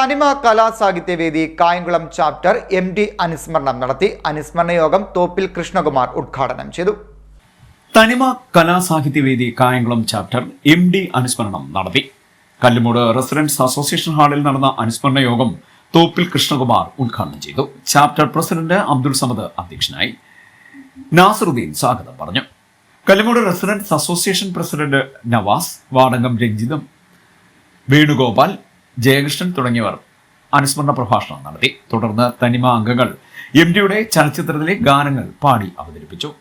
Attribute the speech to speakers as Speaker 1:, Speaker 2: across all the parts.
Speaker 1: Thanima Kalasahithyavedi Kayamkulam chapter M D അനുസ്മരണം നടത്തി. അനുസ്മരണ യോഗം തോപ്പിൽ കൃഷ്ണകുമാർ ഉദ്ഘാടനം ചെയ്തു.
Speaker 2: Thanima Kalasahithyavedi Kayamkulam chapter M D അനുസ്മരണം നടത്തി. കല്ലുമൂട് റെസിഡൻസ് അസോസിയേഷൻ ഹാളിൽ നടന്ന അനുസ്മരണ യോഗം തോപ്പിൽ കൃഷ്ണകുമാർ ഉദ്ഘാടനം ചെയ്തു. ചാപ്റ്റർ പ്രസിഡന്റ് അബ്ദുൾ സമദ് അധ്യക്ഷനായി. നാസറുദ്ദീൻ സ്വാഗതം പറഞ്ഞു. Kallumoodu residents association president Navas Vadakam Ranjitham Venugopal Jayakrishnan തുടങ്ങിയവർ അനുസ്മരണ പ്രഭാഷണം നടത്തി. തുടർന്ന് തനിമ അംഗങ്ങൾ എം ഡിയുടെ ചലച്ചിത്രത്തിലെ ഗാനങ്ങൾ പാടി അവതരിപ്പിച്ചു.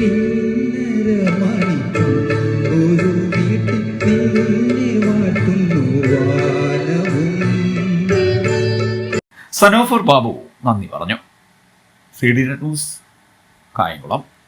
Speaker 3: വാനവും
Speaker 2: സനോഫർ ബാബു നന്ദി പറഞ്ഞു. C D news Kayamkulam.